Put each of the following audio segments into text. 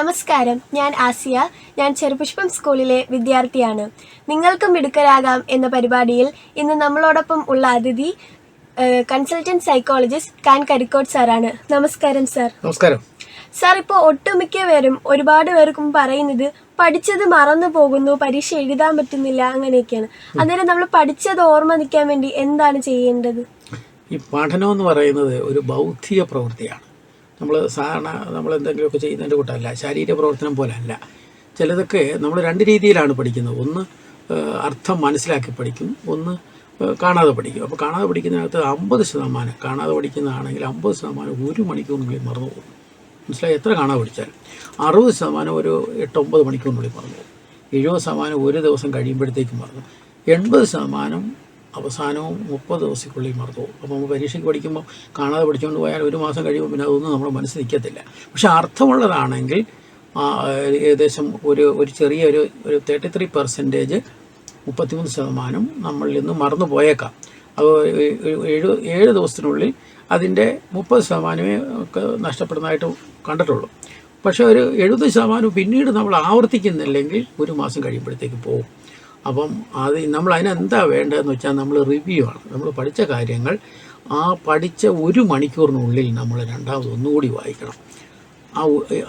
നമസ്കാരം. ഞാൻ ആസിയ. ഞാൻ ചെറുപുഷ്പം സ്കൂളിലെ വിദ്യാർത്ഥിയാണ്. നിങ്ങൾക്കും മിടുക്കരാകാം എന്ന പരിപാടിയിൽ ഇന്ന് നമ്മളോടൊപ്പം ഉള്ള അതിഥി കൺസൾട്ടന്റ് സൈക്കോളജിസ്റ്റ് കാൻ കരിക്കോട് സാറാണ്. നമസ്കാരം സാർ. നമസ്കാരം. സാർ ഇപ്പോൾ ഒട്ടുമിക്ക പേരും ഒരുപാട് പേർക്കും പറയുന്നത് പഠിച്ചത് മറന്നു പോകുന്നു പരീക്ഷ എഴുതാൻ പറ്റുന്നില്ല അങ്ങനെയൊക്കെയാണ്. അന്നേരം നമ്മൾ പഠിച്ചത് ഓർമ്മ നിൽക്കാൻ വേണ്ടി എന്താണ് ചെയ്യേണ്ടത്? ഈ പഠനം എന്ന് പറയുന്നത് ഒരു ബൗദ്ധിക പ്രവൃത്തിയാണ്. നമ്മൾ സാധാരണ നമ്മൾ എന്തെങ്കിലുമൊക്കെ ചെയ്യുന്നതിന്റെ കൂട്ടല്ല ശാരീരിക പ്രവർത്തനം പോലെ അല്ല ചിലതൊക്കെ നമ്മൾ രണ്ട് രീതിയിലാണ് പഠിക്കുന്നത്. ഒന്ന് അർത്ഥം മനസ്സിലാക്കി പഠിക്കും. ഒന്ന് കാണാതെ പഠിക്കും. അപ്പോൾ കാണാതെ പഠിക്കുന്നതിനകത്ത് അമ്പത് ശതമാനം കാണാതെ പഠിക്കുന്നതാണെങ്കിൽ അമ്പത് ശതമാനം ഒരു മണിക്കൂറിനുള്ളിൽ മറന്നു പോകും. മനസ്സിലായി? എത്ര കാണാതെ പഠിച്ചാലും. അറുപത് ശതമാനം ഒരു എട്ടൊമ്പത് മണിക്കൂറിനുള്ളിൽ മറന്നു പോകും. എഴുപത് ശതമാനം ഒരു ദിവസം കഴിയുമ്പോഴത്തേക്കും മറന്നു എൺപത് ശതമാനം അവസാനവും മുപ്പത് ദിവസത്തിനുള്ളിൽ മറന്നു പോകും. അപ്പോൾ നമ്മൾ പരീക്ഷയ്ക്ക് പഠിക്കുമ്പോൾ കാണാതെ പഠിച്ചുകൊണ്ട് പോയാൽ ഒരു മാസം കഴിയുമ്പോൾ പിന്നെ അതൊന്നും നമ്മുടെ മനസ്സിൽ നിൽക്കത്തില്ല. പക്ഷെ അർത്ഥമുള്ളതാണെങ്കിൽ ഏകദേശം ഒരു ഒരു ചെറിയ ഒരു ഒരു തേർട്ടി ത്രീ പെർസെന്റേജ് മുപ്പത്തിമൂന്ന് ശതമാനം നമ്മളിൽ നിന്ന് മറന്നു പോയേക്കാം. അത് ഏഴ് ഏഴ് ദിവസത്തിനുള്ളിൽ അതിന്റെ മുപ്പത് ശതമാനമേ ഒക്കെ നഷ്ടപ്പെടുന്നതായിട്ട് കണ്ടിട്ടുള്ളൂ. പക്ഷേ ഒരു എഴുപത് ശതമാനം പിന്നീട് നമ്മൾ ആവർത്തിക്കുന്നില്ലെങ്കിൽ ഒരു മാസം കഴിയുമ്പോഴത്തേക്ക് പോകും. അപ്പം അത് നമ്മൾ അതിനെന്താ വേണ്ടതെന്ന് വെച്ചാൽ നമ്മൾ റിവ്യൂ ആണ്. നമ്മൾ പഠിച്ച കാര്യങ്ങൾ ആ പഠിച്ച ഒരു മണിക്കൂറിനുള്ളിൽ നമ്മൾ രണ്ടാമത് ഒന്നുകൂടി വായിക്കണം. ആ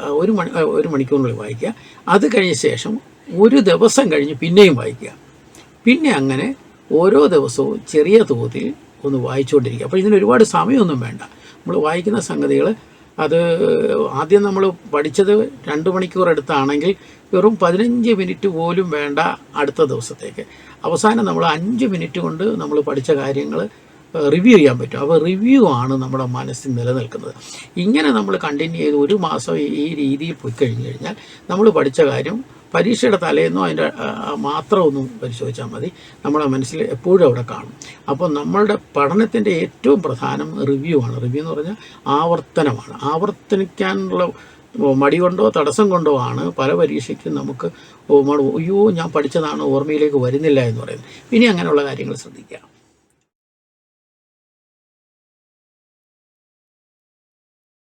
ഒരു മണി ഒരു മണിക്കൂറിനുള്ളിൽ വായിക്കുക. അത് കഴിഞ്ഞ ശേഷം ഒരു ദിവസം കഴിഞ്ഞ് പിന്നെയും വായിക്കുക. പിന്നെ അങ്ങനെ ഓരോ ദിവസവും ചെറിയ തോതിൽ ഒന്ന് വായിച്ചുകൊണ്ടിരിക്കുക. അപ്പോൾ ഇതിന് ഒരുപാട് സമയമൊന്നും വേണ്ട. നമ്മൾ വായിക്കുന്ന സംഗതികൾ അത് ആദ്യം നമ്മൾ പഠിച്ചത് രണ്ട് മണിക്കൂർ എടുത്താണെങ്കിൽ വെറും പതിനഞ്ച് മിനിറ്റ് പോലും വേണ്ട അടുത്ത ദിവസത്തേക്ക്. അവസാനം നമ്മൾ അഞ്ച് മിനിറ്റ് കൊണ്ട് നമ്മൾ പഠിച്ച കാര്യങ്ങൾ റിവ്യൂ ചെയ്യാൻ പറ്റും. അപ്പോൾ റിവ്യൂ ആണ് നമ്മുടെ മനസ്സിൽ നിലനിൽക്കുന്നത്. ഇങ്ങനെ നമ്മൾ കണ്ടിന്യൂ ചെയ്ത് ഒരു മാസം ഈ- രീതിയിൽ പോയി കഴിഞ്ഞു കഴിഞ്ഞാൽ നമ്മൾ പഠിച്ച കാര്യം പരീക്ഷയുടെ തലേന്നോ അതിന്റെ മാത്രം ഒന്നും പരിശോധിച്ചാൽ മതി. നമ്മളെ മനസ്സിൽ എപ്പോഴും അവിടെ കാണും. അപ്പോൾ നമ്മളുടെ പഠനത്തിന്റെ ഏറ്റവും പ്രധാനം റിവ്യൂ ആണ്. റിവ്യൂ എന്ന് പറഞ്ഞാൽ ആവർത്തനമാണ്. ആവർത്തനിക്കാനുള്ള മടി കൊണ്ടോ തടസ്സം കൊണ്ടോ ആണ് പല പരീക്ഷയ്ക്കും നമുക്ക് അയ്യോ ഞാൻ പഠിച്ചതാണ് ഓർമ്മയിലേക്ക് വരുന്നില്ല എന്ന് പറയുന്നത്. ഇനി അങ്ങനെയുള്ള കാര്യങ്ങൾ ശ്രദ്ധിക്കാം